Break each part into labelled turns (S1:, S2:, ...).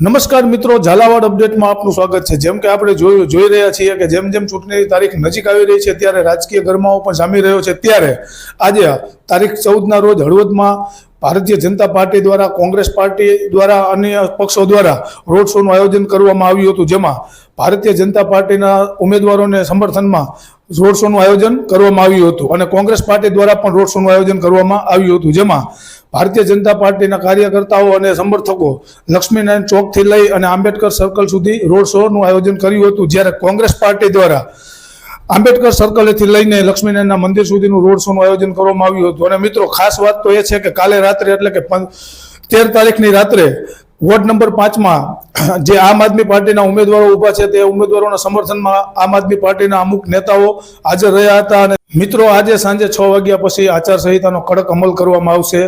S1: નમસ્કાર મિત્રો, ઝાલાવાડ અપડેટમાં આપનું સ્વાગત છે. જેમ કે આપણે જોયું જોઈ રહ્યા છીએ કે જેમ જેમ ચૂંટણીની તારીખ નજીક આવી રહી છે, ત્યારે રાજકીય ગરમાવો પણ જામી રહ્યો છે. ત્યારે આજે તારીખ ચૌદના રોજ હળવદમાં ભારતીય જનતા પાર્ટી દ્વારા, કોંગ્રેસ પાર્ટી દ્વારા અન્ય પક્ષો દ્વારા રોડ શોનું આયોજન કરવામાં આવ્યું હતું, જેમાં ભારતીય જનતા પાર્ટીના ઉમેદવારોને સમર્થનમાં રોડ શોનું આયોજન કરવામાં આવ્યું હતું અને કોંગ્રેસ પાર્ટી દ્વારા પણ રોડ શોનું આયોજન કરવામાં આવ્યું હતું, જેમાં ભારતીય જનતા પાર્ટીના કાર્યકર્તાઓ અને સમર્થકો લક્ષ્મીનારાયણ ચોકથી લઈ અને આંબેડકર સર્કલ સુધી રોડ શોનું આયોજન કર્યું હતું. જ્યારે કોંગ્રેસ પાર્ટી દ્વારા આંબેડકર સર્કલેથી લઈને લક્ષ્મીનારાયણના મંદિર સુધીનું રોડ શોનું આયોજન કરવામાં આવ્યું હતું. અને મિત્રો, ખાસ વાત તો એ છે કે કાલે રાત્રે એટલે કે તેર તારીખની રાત્રે વોર્ડ નંબર પાંચમાં જે આમ આદમી પાર્ટીના ઉમેદવારો ઊભા છે તે ઉમેદવારોના સમર્થનમાં આમ આદમી પાર્ટીના અમુક નેતાઓ હાજર રહ્યા હતા અને મિત્રો, આજે સાંજે છ વાગ્યા પછી આચારસંહિતાનો કડક અમલ કરવામાં આવશે.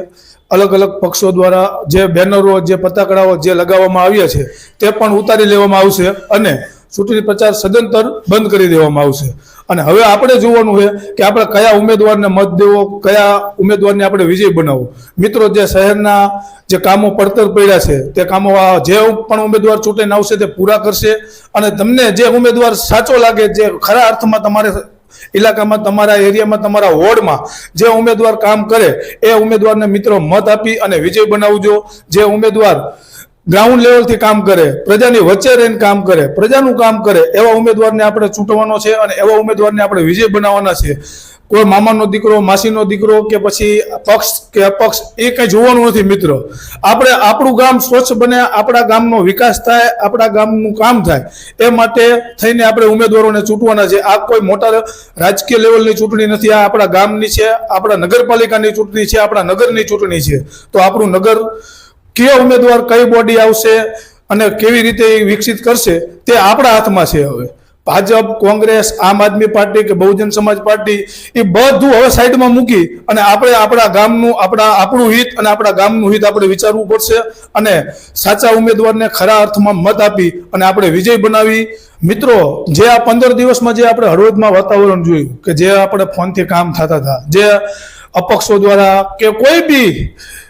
S1: અલગ અલગ પક્ષો દ્વારા જે બેનરો, જે પતાકડાઓ જે લગાવવામાં આવ્યા છે તે પણ ઉતારી લેવામાં આવશે અને ચૂંટણી પ્રચાર સદંતર બંધ કરી દેવામાં આવશે. અને હવે આપણે જોવાનું છે કે આપણે કયા ઉમેદવારને મત દેવો, કયા ઉમેદવારને આપણે વિજય બનાવવો. મિત્રો, જે શહેરના જે કામો પડતર પડ્યા છે, તે કામો જે પણ ઉમેદવાર ચૂંટીને આવશે તે પૂરા કરશે અને તમને જે ઉમેદવાર સાચો લાગે, જે ખરા અર્થમાં તમારે ઇલાકામાં, તમારા એરિયામાં, તમારા વોર્ડમાં જે ઉમેદવાર કામ કરે, એ ઉમેદવારને મિત્રો મત આપી અને વિજય બનાવજો. જે ઉમેદવાર ગ્રાઉન્ડ લેવલથી કામ કરે, પ્રજાની વચ્ચે રહીને કામ કરે, પ્રજાનું કામ કરે, એવા ઉમેદવારને આપણે ચૂંટવાનો છે અને એવા ઉમેદવારને આપણે વિજય બનાવવાના છે. કોઈ મામાનો દીકરો, માસીનો દીકરો કે પછી પક્ષ કે અપક્ષ, એ કંઈ જોવાનું નથી મિત્રો. આપણે આપણું ગામ સ્વચ્છ બને, આપણા ગામનો વિકાસ થાય, આપણા ગામનું કામ થાય. એ માટે થઈને આપણે ઉમેદવારોને ચૂંટવાના છે. આ કોઈ મોટા રાજકીય લેવલની ચૂંટણી નથી. આ આપણા ગામની છે, આપણા નગરપાલિકાની ચૂંટણી છે, આપણા નગરની ચૂંટણી છે. તો આપણું નગર કયો ઉમેદવાર કઈ બોડી આવશે અને કેવી રીતે એ વિકસિત કરશે તે આપણા હાથમાં છે હવે. ભાજપ, કોંગ્રેસ, આમ આદમી પાર્ટી કે બહુજન સમાજ પાર્ટી એ બધું હવે સાઈડમાં મૂકી અને આપણે આપણા ગામનું, આપણા, આપણું હિત અને આપણા ગામનું હિત આપણે વિચારવું પડશે અને સાચા ઉમેદવારને ખરા અર્થમાં મત આપી અને આપણે વિજય બનાવી. મિત્રો, જે આ પંદર દિવસમાં જે આપણે હળવદમાં વાતાવરણ જોયું કે જે આપણે ફોનથી કામ થતા હતા, જે અપક્ષો દ્વારા કે કોઈ બી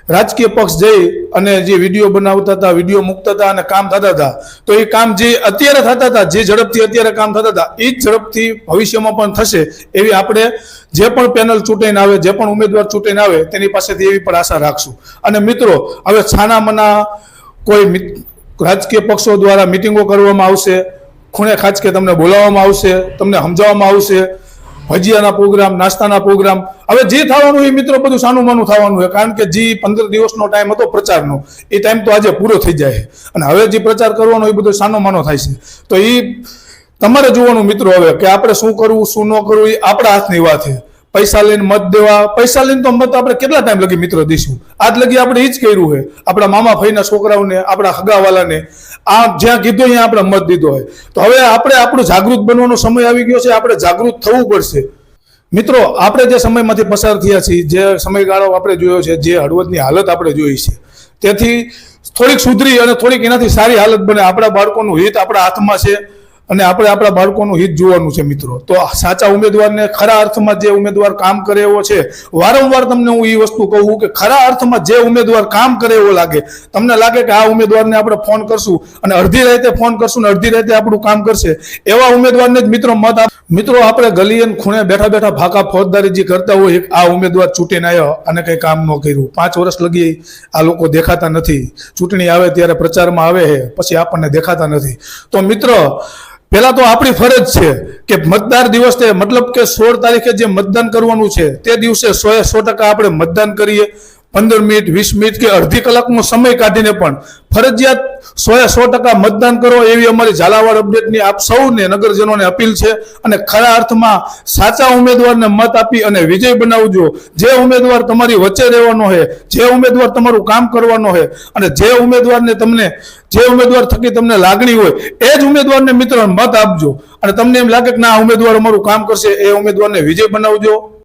S1: રાજકીય પક્ષ જઈ અને જે વીડિયો બનાવતા હતા, વીડિયો મૂકતા હતા અને કામ થતા હતા, તો એ કામ જે અત્યારે થતા હતા, જે ઝડપથી અત્યારે કામ થતા હતા, એ જ ઝડપથી ભવિષ્યમાં પણ થશે એવી આપણે જે પણ પેનલ ચૂંટાઈને આવે, જે પણ ઉમેદવાર ચૂંટાઈને આવે, તેની પાસેથી એવી પણ આશા રાખશું. અને મિત્રો, હવે છાનામના કોઈ રાજકીય પક્ષો દ્વારા મિટિંગો કરવામાં આવશે, ખૂણે ખાચકે તમને બોલાવવામાં આવશે, તમને સમજાવવામાં આવશે ભજીયાના પ્રોગ્રામ, નાસ્તાના પ્રોગ્રામ. હવે જે થવાનું એ મિત્રો બધું સાનું માનું થવાનું છે કારણ કે જે પંદર દિવસનો ટાઈમ હતો પ્રચારનો, એ ટાઈમ તો આજે પૂરો થઈ જાય અને હવે જે પ્રચાર કરવાનો એ બધો સાનો માનો થાય છે. તો એ તમારે જોવાનું મિત્રો હવે, કે આપણે શું કરવું, શું ન કરવું, એ આપણા હાથની વાત છે. પૈસા લઈને મત દેવા, પૈસા લઈને તો મત આપણે કેટલા ટાઈમ લગી મિત્રો દઈશું? આજ લગી આપણે એ જ કર્યું છે. આપણા મામા ભાઈના છોકરાઓને, આપણા હગાવાલાને આ જ્યાં કીધું અહીંયા આપણે મત દીધો હોય. તો હવે આપણે આપણું જાગૃત બનવાનો સમય આવી ગયો છે, આપણે જાગૃત થવું પડશે. મિત્રો, આપણે જે સમયમાંથી પસાર થયા છીએ, જે સમયગાળો આપણે જોયો છે, જે હળવદની હાલત આપણે જોઈ છે, તેથી થોડીક સુધરી અને થોડીક એનાથી સારી હાલત બને. આપણા બાળકોનું હિત આપણા હાથમાં છે. અને આપણે આપણા બાળકોનું હિત જોવાનું છે મિત્રો. તો સાચા ઉમેદવારને ખરા અર્થમાં જે ઉમેદવાર કામ કરે એવો છે, વારંવાર તમને હું એ વસ્તુ કહું કે ખરા અર્થમાં જે ઉમેદવાર કામ કરે એવો લાગે. તમને લાગે કે આ ઉમેદવારને આપણે ફોન કરશું અને અડધી રાતે ફોન કરશું ને અડધી રાતે આપણું કામ કરશે. એવા ઉમેદવારને જ મિત્રો મત મિત્રો, આપણે ગલી અને ખૂણે બેઠા બેઠા ફાકા ફોજદારી જે કરતા હોય આ ઉમેદવાર ચૂંટીને આવ્યો અને કંઈ કામ ન કર્યું. પાંચ વર્ષ લગી આ લોકો દેખાતા નથી. ચૂંટણી આવે ત્યારે પ્રચારમાં આવે છે પછી આપણને દેખાતા નથી. તો મિત્રો પહેલા તો આપણી ફરજ છે કે મતદાર દિવસે મતલબ કે સોળ તારીખે જે મતદાન કરવાનું છે તે દિવસે સો સો ટકા આપણે મતદાન કરીએ. પંદર મિનિટ, વીસ મિનિટ કે અડધી કલાકનો સમય કાઢીને પણ ફરજિયાત સો એ સો ટકા મતદાન કરો એવી અમારી ઝાલાવાડ અપડેટની આપ સૌને નગરજનોને અપીલ છે અને ખરા અર્થમાં સાચા ઉમેદવારને મત આપી અને વિજય બનાવજો. જે ઉમેદવાર તમારી વચ્ચે રહેવાનો છે જે ઉમેદવાર તમારું કામ કરવાનો છે અને જે ઉમેદવારને તમને, જે ઉમેદવાર થકી તમને લાગણી હોય, એ જ ઉમેદવારને મિત્ર મત આપજો. અને તમને એમ લાગે કે ના ઉમેદવાર અમારું કામ કરશે, એ ઉમેદવારને વિજય બનાવજો.